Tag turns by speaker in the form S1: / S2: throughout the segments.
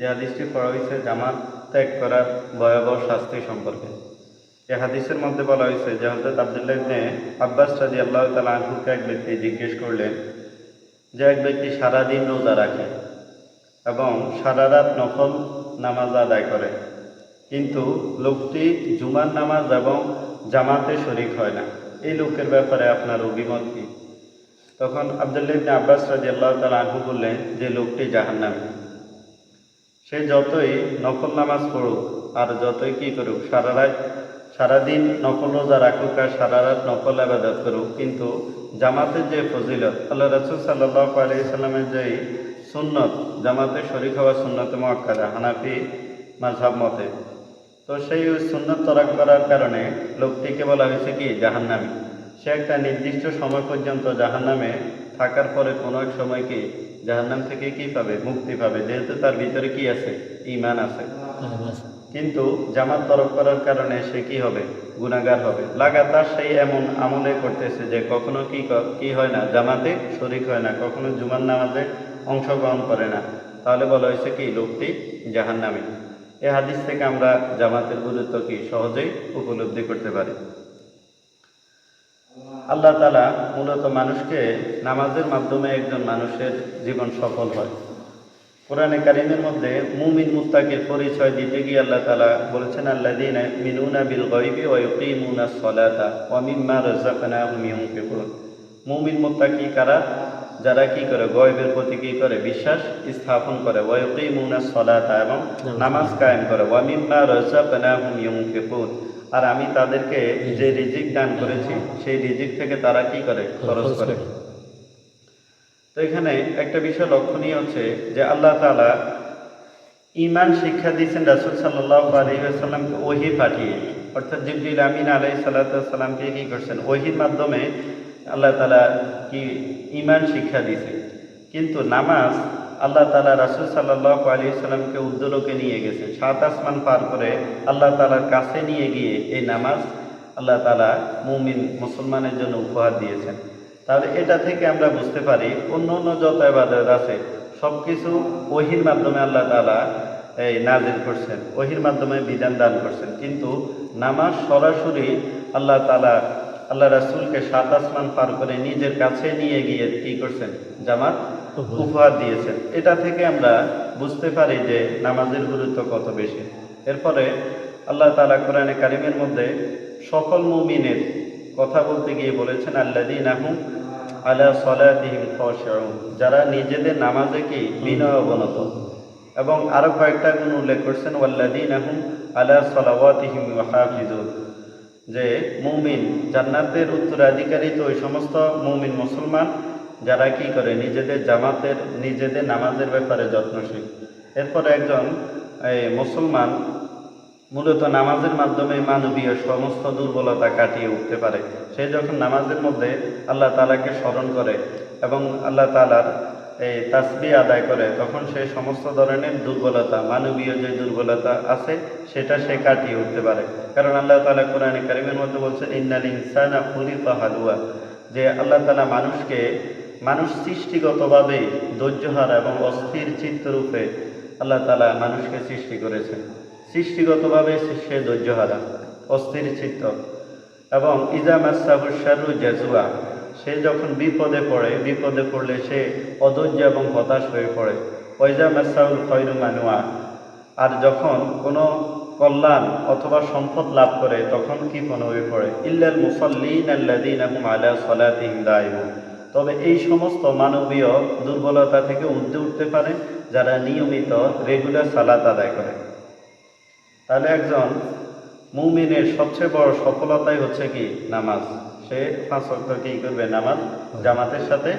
S1: যে হাদিসটি পড়া হয়েছে জামাত ত্যাগ করার ভয়াবহ শাস্তি সম্পর্কে। এই হাদিসের মধ্যে বলা হয়েছে যে হজরত আবদুল্লাহ ইবনে আব্বাস রাজি আল্লাহ তালা আনহুকে এক ব্যক্তি জিজ্ঞেস করলেন যে এক ব্যক্তি সারাদিন রোজা রাখে এবং সারা রাত নফল নামাজ আদায় করে, কিন্তু লোকটি জুমার নামাজ এবং জামাতে শরিক হয় না। এই লোকের ব্যাপারে আপনার অভিমত কি? তখন আবদুল্লাহ ইবনে আব্বাস রাজি আল্লাহ তালা আনহু বললেন যে লোকটি জাহান্নামী। সে যতই নফল নামাজ পড়ুক আর যতই কি করুক, সারা রাত, সারাদিন নফল রোজা রাখুক আর সারা রাত নফল আবাদত করুক, কিন্তু জামাতের যে ফজিলত, আল্লাহ রসুল সাল্লাহ আলাইসাল্লামের যে সুন্নত, জামাতে শরিক হওয়া সুন্নত মোয়াক্কাদা, হানাফি মাঝহাব মতে, তো সেই সুন্নত তরাক করার কারণে লোকটিকে বলা হয়েছে কি? জাহান্নামী। সে একটা নির্দিষ্ট সময় পর্যন্ত জাহান্নামে থাকার পরে কোনো এক সময় কি জাহান্নাম থেকে কি পাবে? মুক্তি পাবে। যেহেতু তার ভিতরে কি আছে? ইমান আছে। কিন্তু জামাত তরফ করার কারণে সে কি হবে? গুণাগার হবে। লাগাতার সেই এমন আমলে করতেছে যে কখনো কি কি হয় না জামাতে শরিক হয় না কখনো জুমার নামাজে অংশগ্রহণ করে না। তাহলে বলা হয়েছে কি? লোকটি জাহান্নামী। এ হাদিস থেকে আমরা জামাতের গুরুত্ব কি সহজেই উপলব্ধি করতে পারি? আল্লাহ তালা মূলত মানুষকে নামাজের মাধ্যমে একজন মানুষের জীবন সফল হয়। কোরআনে কারিমের মধ্যে মুমিন মুত্তাকির পরিচয় দিতে গিয়ে আল্লাহ তালা বলেছেন আল্লাহ দিন মিনুনা বিল গয়বি ওয়া ইউকিমুনা সলাতা ওয়া মিম্মা রাযাকনাহুম ইউনফিকুন। মুমিন মুত্তাকি কারা? যারা কি করে? গয়বের প্রতি কি করে? বিশ্বাস স্থাপন করে। ওয়া ইউকিমুনা সলাতা এবং নামাজ কায়েম করে। ওয়া মিম্মা রাযাকনাহুম ইউনফিকুন। আর আমি তাদেরকে যে রিজিক দান করেছি সেই রিজিক থেকে তারা কি করে? খরচ করে। তো এখানে একটা বিষয় লক্ষণীয় হচ্ছে যে আল্লাহ তালা ইমান শিক্ষা দিয়েছেন রাসুল সাল্লাহ আলহিহাসাল্লামকে ওহি পাঠিয়ে। অর্থাৎ জিবরিল আমিন আলাই সাল্লাতামকে কি করছেন? ওহির মাধ্যমে আল্লাহ তালা কি ইমান শিক্ষা দিয়েছে কিন্তু নামাজ আল্লাহ তালা রাসুল সাল্লাহ আলী সাল্লামকে উদ্দোলকে নিয়ে গেছে। সাত আসমান পার করে আল্লাহ তালার কাছে নিয়ে গিয়ে এই নামাজ আল্লাহ তালা মুমিন মুসলমানের জন্য উপহার দিয়েছেন। তাহলে এটা থেকে আমরা বুঝতে পারি, অন্য অন্য যত এবাদত আছে সব কিছু ওহির মাধ্যমে আল্লাহ তালা এই নাজিল করছেন, ওহির মাধ্যমে বিধান দান করছেন। কিন্তু নামাজ সরাসরি আল্লাহ তালা আল্লাহ রাসুলকে সাত আসমান পার করে নিজের কাছে নিয়ে গিয়ে কি করছেন? জামাত উপহার দিয়েছেন। এটা থেকে আমরা বুঝতে পারি যে নামাজের গুরুত্ব কত বেশি। এরপরে আল্লাহ তালা কোরআনে কারিমের মধ্যে সকল মুমিনের কথা বলতে গিয়ে বলেছেন আল্লাদিন আহম আলা সলাদিহিম খশউন যারা নিজেদের নামাজে কি বিনয় অবনত। এবং আরও কয়েকটা গুণ উল্লেখ করছেন ওয়াল্লাদিন আহম আলা সলাওয়াতিহিম হাফিজুন যে মুমিন জান্নাতের উত্তরাধিকারী তো ওই সমস্ত মুমিন মুসলমান যারা কি করে নিজেদের জামাতের নিজেদের নামাজের ব্যাপারে যত্নশীল। এরপরে একজন এই, মুসলমান মূলত নামাজের মাধ্যমে মানবীয় সমস্ত দুর্বলতা কাটিয়ে উঠতে পারে। সে যখন নামাজের মধ্যে আল্লাহ তালাকে স্মরণ করে এবং আল্লাহ তালার এই তাসবি আদায় করে তখন সে সমস্ত ধরনের দুর্বলতা মানবীয় যে দুর্বলতা আছে সেটা সে কাটিয়ে উঠতে পারে। কারণ আল্লাহ তালা কোরআনে কারিমের মধ্যে বলছেন ইন্নাল ইনসানা খুলিফা হালুয়া। যে আল্লাহ তালা মানুষকে মানুষ সৃষ্টিগতভাবে ধৈর্যহারা এবং অস্থির চিত্তরূপে আল্লাহ তালা মানুষকে সৃষ্টি করেছেন। সৃষ্টিগতভাবে সে- ধৈর্যহারা, অস্থির চিত্ত এবং ইজাম আসাবুসারু জাজুয়া সে যখন বিপদে পড়ে, বিপদে পড়লে সে অধৈর্য এবং হতাশ হয়ে পড়ে। ওইজাম আসাউল খয়রু মানুয়া, আর যখন কোনো কল্যাণ অথবা সম্পদ লাভ করে, তখন কি মনে হয়ে পড়ে। ইল্লাল মুসল্লিন আল্লাদিন আলা সলাতিহিম দায়মুন তবে এই সমস্ত মানবীয় দুর্বলতা থেকে উঠতে উঠতে পারে যারা নিয়মিত রেগুলার সালাত আদায় করে। তাহলে একজন মুমিনের সবচেয়ে বড় সফলতাই হচ্ছে কি? নামাজ। সে পাঁচ ওয়াক্ত কি করবে? নামাজ জামাতের সাথে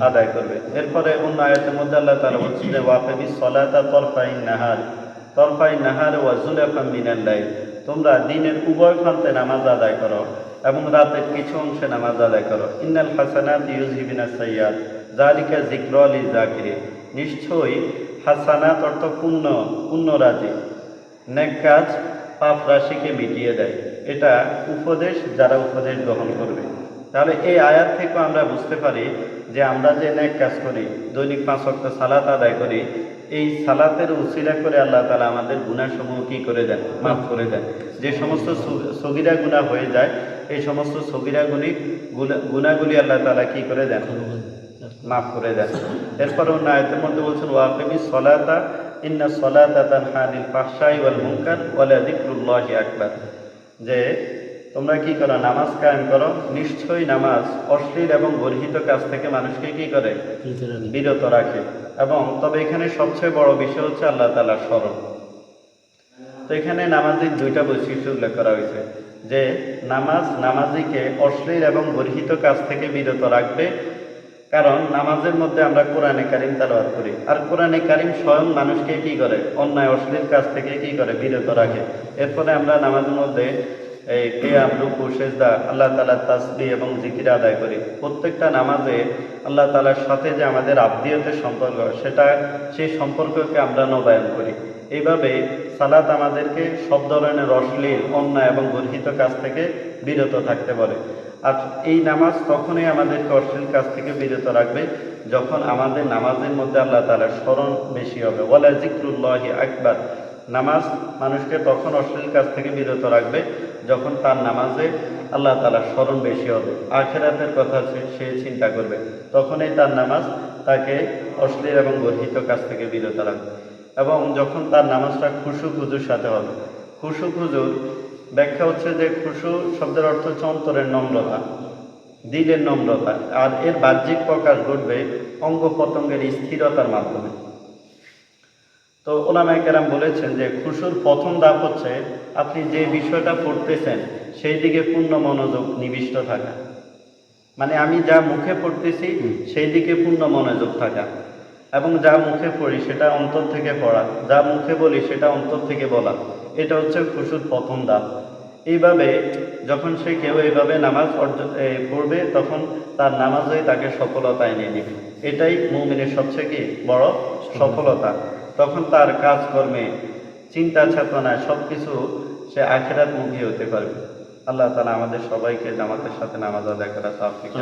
S2: আদায় করবে।
S1: এরপরে অন্য আয়াতের মধ্যে আল্লাহ তাআলা বলছেন যে ওয়াফিবি সলাতা তরফাইন নাহার। তরফাই নাহার ওয়া জুলাফা মিনাল লাইল। তোমরা দিনের উভয় প্রান্তে নামাজ আদায় করো। এবং রাতের কিছু অংশে নামাজ আদায় করো। ইন্নাল হাসানাত ইউজহিবিনা সাইয়াদ জালিকা যিকরা লিযাকিরিন নিশ্চয়ই হাসানাত অর্থ পুণ্য পুণ্যরাজি। নেক কাজ পাপ রাশিকে মিটিয়ে দেয়। এটা উপদেশ যারা উপদেশ গ্রহণ করবে। তাহলে এই আয়াত থেকেও আমরা বুঝতে পারি যে আমরা যে নেক কাজ করি, দৈনিক পাঁচ ওয়াক্ত সালাত আদায় করি, এই সালাতের উসিলা করে আল্লাহ তালা আমাদের গুণাসমূহ কি করে দেন? মাফ করে দেন। যে সমস্ত সগিরা গুণা হয়ে যায় এই সমস্ত সগিরা গুণি গুণাগুলি আল্লাহ তালা কি করে দেন? মাফ করে দেন। এরপর অন্য আয়তের মধ্যে বলছেন ওয়াকিমি সলাতা ইন্না সলাতা তানহানিল ফাহশাই ওয়াল মুনকার ওয়ালা আকবার। যে তোমরা কি করো নামাজ কায়েম করো নিশ্চয়ই নামাজ অশ্লীল এবং গর্হিত কাজ থেকে মানুষকে কি করে? বিরত রাখে। এবং তবে এখানে সবচেয়ে বড় বিষয় হচ্ছে আল্লাহ তালার স্মরণ। তো এখানে নামাজের দুইটা বৈশিষ্ট্য উল্লেখ করা হয়েছে। যে নামাজ নামাজিকে অশ্লীল এবং গর্হিত কাজ থেকে বিরত রাখবে, কারণ নামাজের মধ্যে আমরা কোরআনে কারিম তালাবাদ করি। আর কোরআনে কারিম স্বয়ং মানুষকে কি করে? অন্যায়, অশ্লীল কাজ থেকে কি করে? বিরত রাখে। এরপরে আমরা নামাজের মধ্যে এই কেয়াম, রুকু, সেজদা আল্লাহ তালার তাসবি এবং জিকির আদায় করি। প্রত্যেকটা নামাজে আল্লাহ তালার সাথে যে আমাদের আত্মীয়তের সম্পর্ক, সেটা সেই সম্পর্ককে আমরা নবায়ন করি। এইভাবে সালাত আমাদেরকে সব ধরনের অশ্লীল, অন্যায় এবং গর্হিত কাজ থেকে বিরত থাকতে বলে। আর এই নামাজ তখনই আমাদেরকে অশ্লীল কাজ থেকে বিরত রাখবে, যখন আমাদের নামাজের মধ্যে আল্লাহ তালার স্মরণ বেশি হবে। ওয়ালা জিক্রুল্লাহি আকবার। নামাজ মানুষকে তখন অশ্লীল কাজ থেকে বিরত রাখবে, যখন তার নামাজে আল্লাহ তালার স্মরণ বেশি হবে। আখেরাতের কথা সে- সে চিন্তা করবে। তখনই তার নামাজ তাকে অশ্লীল এবং গর্হিত কাজ থেকে বিরত রাখবে। এবং যখন তার নামাজটা খুশু খুজুর সাথে হবে। খুশু খুজুর ব্যাখ্যা হচ্ছে যে খুশু শব্দের অর্থ হচ্ছে অন্তরের নম্রতা দিলের নম্রতা আর এর বাহ্যিক প্রকাশ ঘটবে অঙ্গ প্রত্যঙ্গের স্থিরতার মাধ্যমে। তো ওলামাই কেরাম বলেছেন যে খুশুর প্রথম ধাপ হচ্ছে আপনি যে বিষয়টা পড়তেছেন সেই দিকে পূর্ণ মনোযোগ নিবিষ্ট থাকা। মানে আমি যা মুখে পড়তেছি সেই দিকে পূর্ণ মনোযোগ থাকা। এবং যা মুখে পড়ি সেটা অন্তর থেকে পড়া, যা মুখে বলি সেটা অন্তর থেকে বলা। এটা হচ্ছে খুশুর প্রথম ধাপ এইভাবে যখন সে কেউ এইভাবে নামাজ পড়বে, তখন তার নামাজই তাকে সফলতা এনে দিবে। এটাই মুমিনের সবচেয়ে কি বড় সফলতা। তখন তার কাজকর্মে, চিন্তা চেতনায় সব কিছু সে আখেরাত মুখী হতে পারবে। আল্লাহ তালা আমাদের সবাইকে জামাতের সাথে নামাজ আদায় করা তাফিক।